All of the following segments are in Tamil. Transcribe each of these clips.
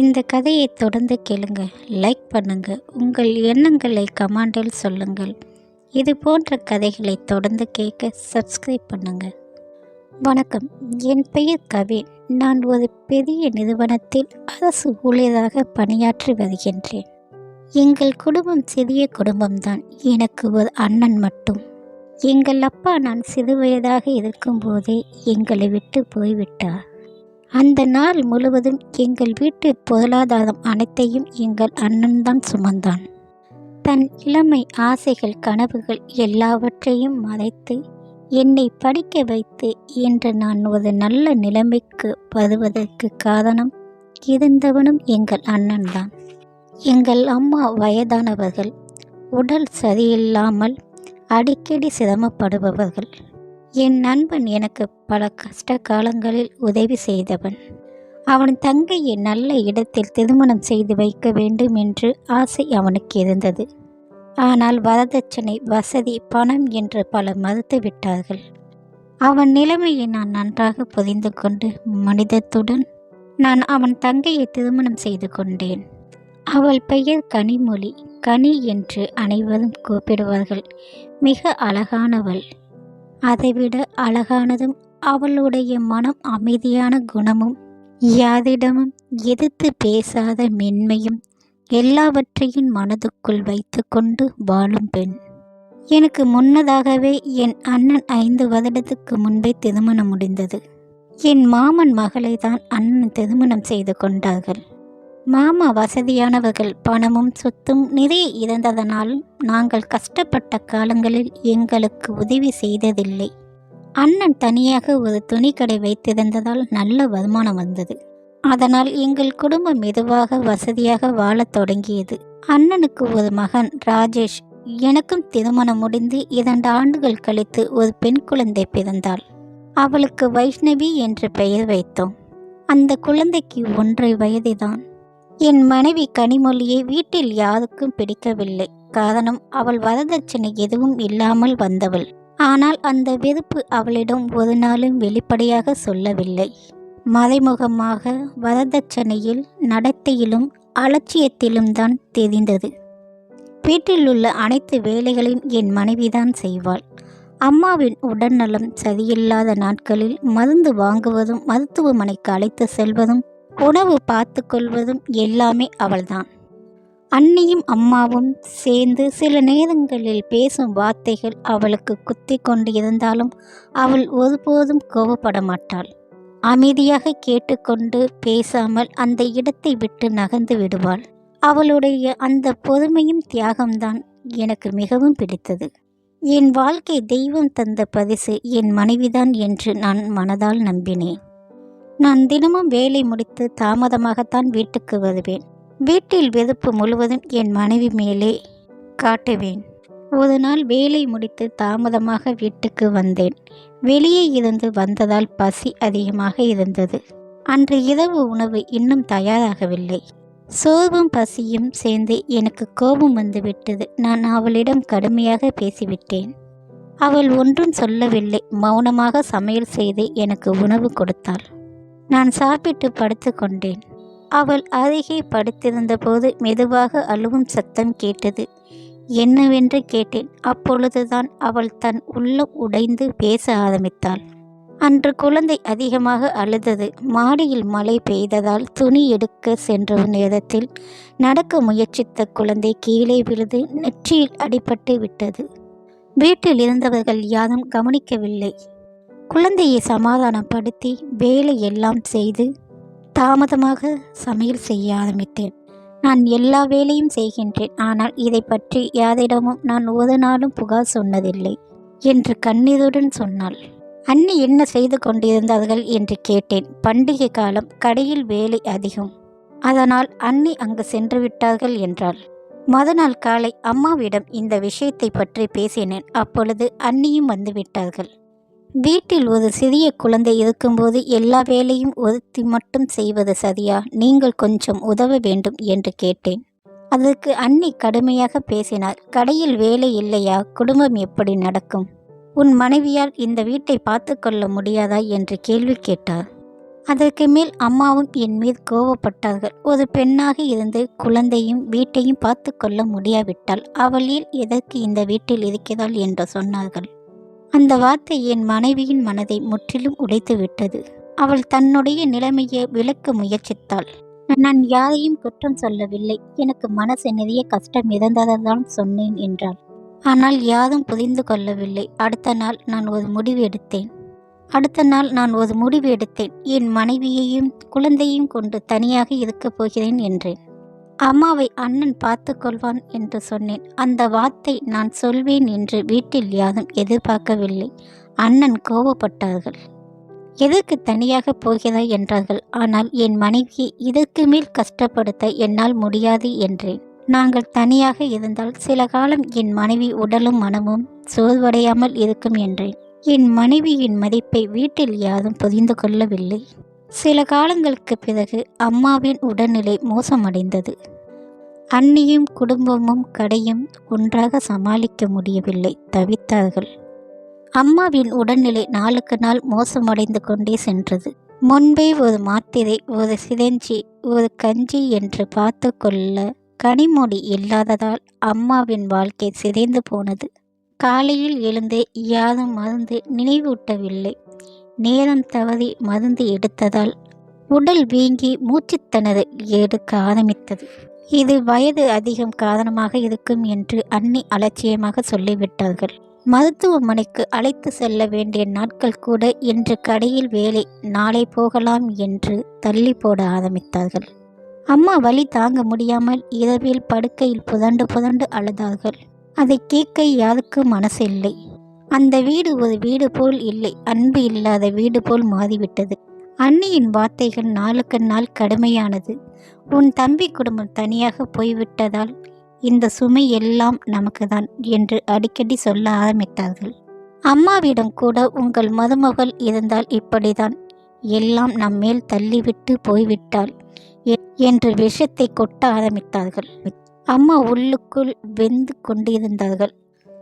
இந்த கதையை தொடர்ந்து கேளுங்க லைக் பண்ணுங்க உங்கள் எண்ணங்களை கமாண்டில் சொல்லுங்கள். இது போன்ற கதைகளை தொடர்ந்து கேட்க சப்ஸ்கிரைப் பண்ணுங்க. வணக்கம் என் பெயர் கவின் நான் ஒரு பெரிய நிறுவனத்தில் அரசு ஊழியராக பணியாற்றி வருகின்றேன். எங்கள் குடும்பம் சிறிய குடும்பம்தான் எனக்கு ஒரு அண்ணன் மட்டும். எங்கள் அப்பா நான் சிறு வயதாக இருக்கும்போதே எங்களை விட்டு போய்விட்டார். அந்த நாள் முழுவதும் எங்கள் வீட்டு பொருளாதாரம் அனைத்தையும் எங்கள் அண்ணன்தான் சுமந்தான். தன் இளமை ஆசைகள் கனவுகள் எல்லாவற்றையும் மறைத்து என்னை படிக்க வைத்து இன்று நான் ஒரு நல்ல நிலைமைக்கு வருவதற்கு காரணம் இருந்தவனும் எங்கள் அண்ணன்தான் எங்கள் அம்மா வயதானவர்கள் உடல் சரியில்லாமல் அடிக்கடி சிரமப்படுபவர்கள் என் நண்பன் எனக்கு பல கஷ்ட காலங்களில் உதவி செய்தவன். அவன் தங்கையை நல்ல இடத்தில் திருமணம் செய்து வைக்க வேண்டும் என்று ஆசை அவனுக்கு இருந்தது. ஆனால் வரதட்சணை வசதி பணம் என்று பல மறுத்து விட்டார்கள். அவன் நிலைமையை நான் நன்றாக புரிந்து கொண்டு மனிதத்துடன் நான் அவன் தங்கையை திருமணம் செய்து கொண்டேன். அவள் பெயர் கனிமொழி. கனி என்று அனைவரும் கூப்பிடுவார்கள். மிக அழகானவள். அதைவிட அழகானதும் அவளுடைய மனம் அமைதியான குணமும் யாரிடமும் எதிர்த்து பேசாத மென்மையும் எல்லாவற்றையும் மனதுக்குள் வைத்துக்கொண்டு வாழும் பெண். எனக்கு முன்னதாகவே என் அண்ணன் ஐந்து வருடத்துக்கு முன்பே திருமணம் முடிந்தது. என் மாமன் மகளை தான் அண்ணன் திருமணம் செய்து கொண்டார்கள். மாமா வசதியானவர்கள் பணமும் சொத்தும் நிறைய இருந்ததனால் நாங்கள் கஷ்டப்பட்ட காலங்களில் எங்களுக்கு உதவி செய்ததில்லை. அண்ணன் தனியாக ஒரு துணிக்கடை வைத்திருந்ததால் நல்ல வருமானம் வந்தது. அதனால் எங்கள் குடும்பம் மெதுவாக வசதியாக வாழத் தொடங்கியது. அண்ணனுக்கு ஒரு மகன் ராஜேஷ். எனக்கும் திருமணம் முடிந்து இரண்டு ஆண்டுகள் கழித்து ஒரு பெண் குழந்தை பிறந்தாள். அவளுக்கு வைஷ்ணவி என்று பெயர் வைத்தோம். அந்த குழந்தைக்கு ஒன்றை வயதுதான். என் மனைவி கனிமொழியை வீட்டில் யாருக்கும் பிடிக்கவில்லை. காரணம் அவள் வரதட்சணை எதுவும் இல்லாமல் வந்தவள். ஆனால் அந்த வெறுப்பு அவளிடம் ஒரு நாளும் வெளிப்படையாக சொல்லவில்லை. மறைமுகமாக வரதட்சணையில் நடத்தையிலும் அலட்சியத்திலும் தான் தெரிந்தது. வீட்டில் உள்ள அனைத்து வேலைகளையும் என் மனைவிதான் செய்வாள். அம்மாவின் உடல்நலம் சரியில்லாத நாட்களில் மருந்து வாங்குவதும் மருத்துவமனைக்கு அழைத்து செல்வதும் உணவு பார்த்து கொள்வதும் எல்லாமே அவள்தான். அன்னியும் அம்மாவும் சேர்ந்து சில நேரங்களில் பேசும் வார்த்தைகள் அவளுக்கு குத்தி கொண்டு இருந்தாலும் அவள் ஒருபோதும் கோபப்பட மாட்டாள். அமைதியாக கேட்டுக்கொண்டு பேசாமல் அந்த இடத்தை விட்டு நகர்ந்து விடுவாள். அவளுடைய அந்த பொறுமையும் தியாகம்தான் எனக்கு மிகவும் பிடித்தது. என் வாழ்க்கை தெய்வம் தந்த பரிசு என் மனைவிதான் என்று நான் மனதால் நம்பினேன். நான் தினமும் வேலை முடித்து தாமதமாகத்தான் வீட்டுக்கு வருவேன். வீட்டில் வெறுப்பு முழுவதும் என் மனைவி மேலே காட்டுவேன். ஒரு நாள் வேலை முடித்து தாமதமாக வீட்டுக்கு வந்தேன். வெளியே இருந்து வந்ததால் பசி அதிகமாக இருந்தது. அன்று இரவு உணவு இன்னும் தயாராகவில்லை. சோர்வும் பசியும் சேர்ந்து எனக்கு கோபம் வந்துவிட்டது. நான் அவளிடம் கடுமையாக பேசிவிட்டேன். அவள் ஒன்றும் சொல்லவில்லை. மௌனமாக சமையல் செய்து எனக்கு உணவு கொடுத்தாள். நான் சாப்பிட்டு படுத்து கொண்டேன். அவள் அருகே படுத்திருந்தபோது மெதுவாக அழுவும் சத்தம் கேட்டது. என்னவென்று கேட்டேன். அப்பொழுதுதான் அவள் தன் உள்ளம் உடைந்து பேச ஆரம்பித்தாள். அன்று குழந்தை அதிகமாக அழுதது. மாடியில் மழை பெய்ததால் துணி எடுக்க சென்ற நேரத்தில் நடக்க முயற்சித்த குழந்தை கீழே விழுது நெற்றியில் அடிபட்டு விட்டது. வீட்டில் இருந்தவர்கள் யாரும் கவனிக்கவில்லை. குழந்தையை சமாதானப்படுத்தி வேலை எல்லாம் செய்து தாமதமாக சமையல் செய்ய ஆரம்பித்தேன். நான் எல்லா வேலையும் செய்கின்றேன். ஆனால் இதை பற்றி யாரிடமும் நான் ஒரு நாளும் புகார் சொன்னதில்லை என்று கண்ணீருடன் சொன்னாள். அண்ணி என்ன செய்து கொண்டிருந்தார்கள் என்று கேட்டேன். பண்டிகை காலம் கடையில் வேலை அதிகம். அதனால் அண்ணி அங்கு சென்று விட்டார்கள் என்றாள். மறுநாள் காலை அம்மாவிடம் இந்த விஷயத்தை பற்றி பேசினேன். அப்பொழுது அண்ணியும் வந்து விட்டார்கள். வீட்டில் ஒரு சிறிய குழந்தை இருக்கும்போது எல்லா வேலையும் ஒருத்தி மட்டும் செய்வது சரியா? நீங்கள் கொஞ்சம் உதவ வேண்டும் என்று கேட்டேன். அதற்கு அண்ணி கடுமையாக பேசினார். கடையில் வேலை இல்லையா? குடும்பம் எப்படி நடக்கும்? உன் மனைவியால் இந்த வீட்டை பார்த்து கொள்ள முடியாதா? என்று கேள்வி கேட்டார். அதற்கு மேல் அம்மாவும் என் மீது கோபப்பட்டார்கள் ஒரு பெண்ணாக இருந்து குழந்தையும் வீட்டையும் பார்த்து கொள்ள முடியாவிட்டால் அவளில் எதற்கு இந்த வீட்டில் இருக்கிறாள் என்று சொன்னார்கள். அந்த வார்த்தை என் மனைவியின் மனதை முற்றிலும் உடைத்துவிட்டது. அவள் தன்னுடைய நிலைமையை விளக்க முயற்சித்தாள். நான் யாரையும் குற்றம் சொல்லவில்லை. எனக்கு மனசு நிறைய கஷ்டம் இருந்ததான் சொன்னேன் என்றாள். ஆனால் யாரும் புரிந்து கொள்ளவில்லை. அடுத்த நாள் நான் ஒரு முடிவு எடுத்தேன். அடுத்த நாள் நான் ஒரு முடிவு எடுத்தேன். என் மனைவியையும் குழந்தையும் கொண்டு தனியாக இருக்கப் போகிறேன் என்றேன். அம்மாவை அண்ணன் பார்த்து கொள்வான் என்று சொன்னேன். அந்த வார்த்தை நான் சொல்வேன் என்று வீட்டில் யாரும் எதிர்பார்க்கவில்லை. அண்ணன் கோபப்பட்டார்கள் எதற்கு தனியாக போகிறாய் என்றார்கள். ஆனால் என் மனைவியை இதற்கு மேல் கஷ்டப்படுத்த என்னால் முடியாது என்றேன். நாங்கள் தனியாக இருந்தால் சில காலம் என் மனைவி உடலும் மனமும் சோர்வடையாமல் இருக்கும் என்றேன். என் மனைவியின் மதிப்பை வீட்டில் யாரும் புரிந்து கொள்ளவில்லை. சில காலங்களுக்கு பிறகு அம்மாவின் உடல்நிலை மோசமடைந்தது. அன்னியும் குடும்பமும் கடையும் ஒன்றாக சமாளிக்க முடியவில்லை தவித்தார்கள். அம்மாவின் உடல்நிலை நாளுக்கு நாள் மோசமடைந்து கொண்டே சென்றது. முன்பே ஒரு மாத்திரை ஒரு சிதஞ்சி ஒரு கஞ்சி என்று பார்த்து கொள்ள கனிமொழி இல்லாததால் அம்மாவின் வாழ்க்கை சிதைந்து போனது. காலையில் எழுந்து யாரும் மருந்து நினைவூட்டவில்லை. நேரம் தவறி மருந்து எடுத்ததால் உடல் வீங்கி மூச்சுத்தனது எடுக்க ஆரம்பித்தது. இது வயது அதிகம் காரணமாக இருக்கும் என்று அன்னி அலட்சியமாக சொல்லிவிட்டார்கள். மருத்துவமனைக்கு அழைத்து செல்ல வேண்டிய நாட்கள் கூட இன்று கடையில் வேலை நாளை போகலாம் என்று தள்ளி போட ஆரம்பித்தார்கள். அம்மா வலி தாங்க முடியாமல் இரவில் படுக்கையில் புதண்டு புதண்டு அழுதார்கள். அதை கேட்க யாருக்கும் மனசில்லை. அந்த வீடு ஒரு வீடு போல் இல்லை. அன்பு இல்லாத வீடு போல் மாறிவிட்டது. அன்னியின் வார்த்தைகள் நாளுக்கு நாள் கடுமையானது. உன் தம்பி குடும்பம் தனியாக போய்விட்டதால் இந்த சுமை எல்லாம் நமக்கு தான் என்று அடிக்கடி சொல்ல ஆரம்பித்தார்கள். அம்மாவிடம் கூட உங்கள் மருமகள் இருந்தால் இப்படிதான். எல்லாம் நம் மேல் தள்ளிவிட்டு போய்விட்டாள் என்று விஷத்தை கொட்ட ஆரம்பித்தார்கள். அம்மா உள்ளுக்குள் வெந்து கொண்டிருந்தார்கள்.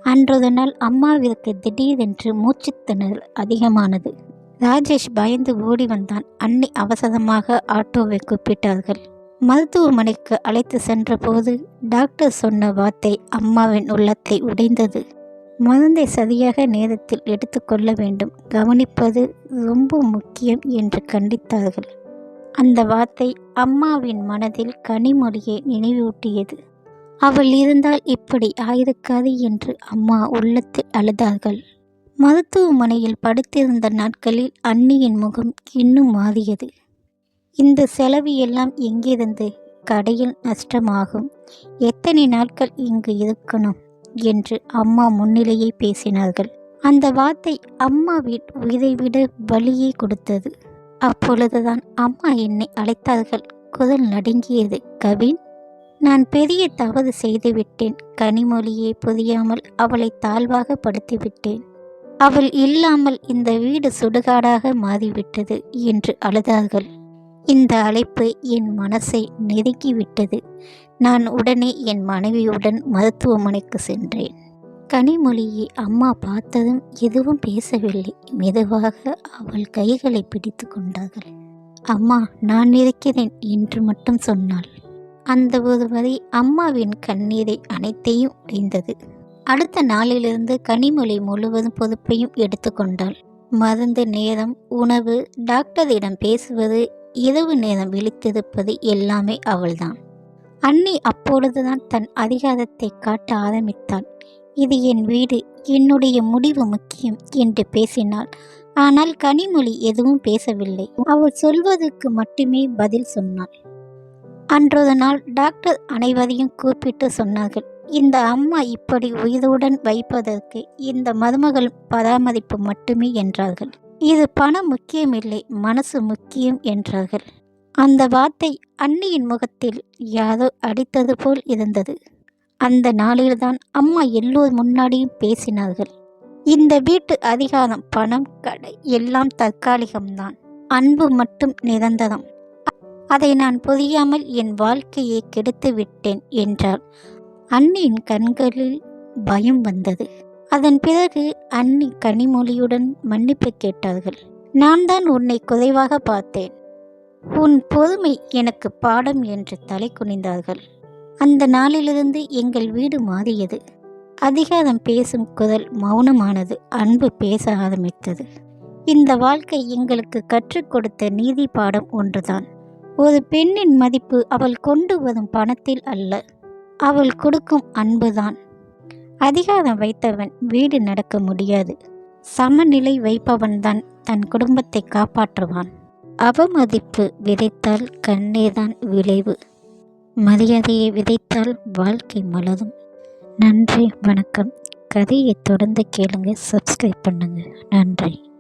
அன்றது நாள் அம்மாவிற்கு திடீரென்று மூச்சுத்திணறல் அதிகமானது. ராஜேஷ் பயந்து ஓடி வந்தான். அன்னை அவசரமாக ஆட்டோவை கூப்பிட்டார்கள். மருத்துவமனைக்கு அழைத்து சென்றபோது டாக்டர் சொன்ன வார்த்தை அம்மாவின் உள்ளத்தை உடைந்தது. மருந்தை சரியாக நேரத்தில் எடுத்துக்கொள்ள வேண்டும். கவனிப்பது ரொம்ப முக்கியம் என்று கண்டித்தார்கள். அந்த வார்த்தை அம்மாவின் மனதில் கனிமொழியை நினைவூட்டியது. அவள் இருந்தால் இப்படி ஆயிருக்காது என்று அம்மா உள்ளத்தில் அழுதார்கள். மருத்துவமனையில் படுத்திருந்த நாட்களில் அன்னியின் முகம் இன்னும் மாறியது. இந்த செலவு எல்லாம் எங்கிருந்து கடையில் நஷ்டமாகும்? எத்தனை நாட்கள் இங்கு இருக்கணும்? என்று அம்மா முன்னிலையை பேசினார்கள். அந்த வார்த்தை அம்மாவின் உயிரை விட வழியை கொடுத்தது. அப்பொழுதுதான் அம்மா என்னை அழைத்தார்கள். குரல் நடுங்கியது கவின் நான் பெரிய தவறு செய்துவிட்டேன். கனிமொழியை புரியாமல் அவளை தாழ்வாக படுத்திவிட்டேன். அவள் இல்லாமல் இந்த வீடு சுடுகாடாக மாறிவிட்டது என்று அழுதார்கள். இந்த அழைப்பு என் மனசை நெருக்கிவிட்டது. நான் உடனே என் மனைவியுடன் மருத்துவமனைக்கு சென்றேன். கனிமொழியை அம்மா பார்த்ததும் எதுவும் பேசவில்லை. மெதுவாக அவள் கைகளை பிடித்து கொண்டார்கள். அம்மா நான் இருக்கிறேன் என்று மட்டும் சொன்னாள். அந்த ஒரு வரி அம்மாவின் கண்ணீரை அனைத்தையும் உடைந்தது. அடுத்த நாளிலிருந்து கனிமொழி முழுவதும் பொறுப்பையும் எடுத்துக்கொண்டாள் மருந்து நேரம் உணவு டாக்டரிடம் பேசுவது இரவு நேரம் விழித்திருப்பது எல்லாமே அவள்தான். அன்னி அப்பொழுதுதான் தன் அதிகாரத்தை காட்ட ஆரம்பித்தாள். இது என் வீடு என்னுடைய முடிவு முக்கியம் என்று பேசினாள். ஆனால் கனிமொழி எதுவும் பேசவில்லை. அவள் சொல்வதற்கு மட்டுமே பதில் சொன்னாள். அன்றொரு நாள் டாக்டர் அனைவரையும் கூப்பிட்டு சொன்னார்கள். இந்த அம்மா இப்படி உயிருடன் வைப்பதற்கு இந்த மருமகள் பராமரிப்பு மட்டுமே என்றார்கள். இது பணம் முக்கியமில்லை மனசு முக்கியம் என்றார்கள். அந்த வார்த்தை அன்னியின் முகத்தில் யாரோ அடித்தது போல் இருந்தது. அந்த நாளில்தான் அம்மா எல்லோர் முன்னாடியும் பேசினார்கள். இந்த வீட்டு அதிகாரம் பணம் கடை எல்லாம் தற்காலிகம்தான். அன்பு மட்டும் நிரந்தரம். அதை நான் புரியாமல் என் வாழ்க்கையை கெடுத்து விட்டேன் என்றாள். அன்னியின் கண்களில் பயம் வந்தது. அதன் பிறகு அன்னி கனிமொழியுடன் மன்னிப்பு கேட்டார்கள். நான் தான் உன்னை குறைவாக பார்த்தேன். உன் பொறுமை எனக்கு பாடம் என்று தலை குனிந்தார்கள். அந்த நாளிலிருந்து எங்கள் வீடு மாறியது. அதிகாரம் பேசும் குரல் மௌனமானது அன்பு பேச ஆரம்பித்தது. இந்த வாழ்க்கை எங்களுக்கு கற்றுக் கொடுத்த நீதி பாடம் ஒன்றுதான். ஒரு பெண்ணின் மதிப்பு அவள் கொண்டு வரும் பணத்தில் அல்ல. அவள் கொடுக்கும் அன்புதான். அதிகாரம் வைத்தவன் வீடு நடக்க முடியாது. சமநிலை வைப்பவன்தான் தன் குடும்பத்தை காப்பாற்றுவான். அவமதிப்பு விதைத்தால் கண்ணேதான் விளைவு. மரியாதையை விதைத்தால் வாழ்க்கை மலரும். நன்றி வணக்கம். கதையை தொடர்ந்து கேளுங்க சப்ஸ்கிரைப் பண்ணுங்கள் நன்றி.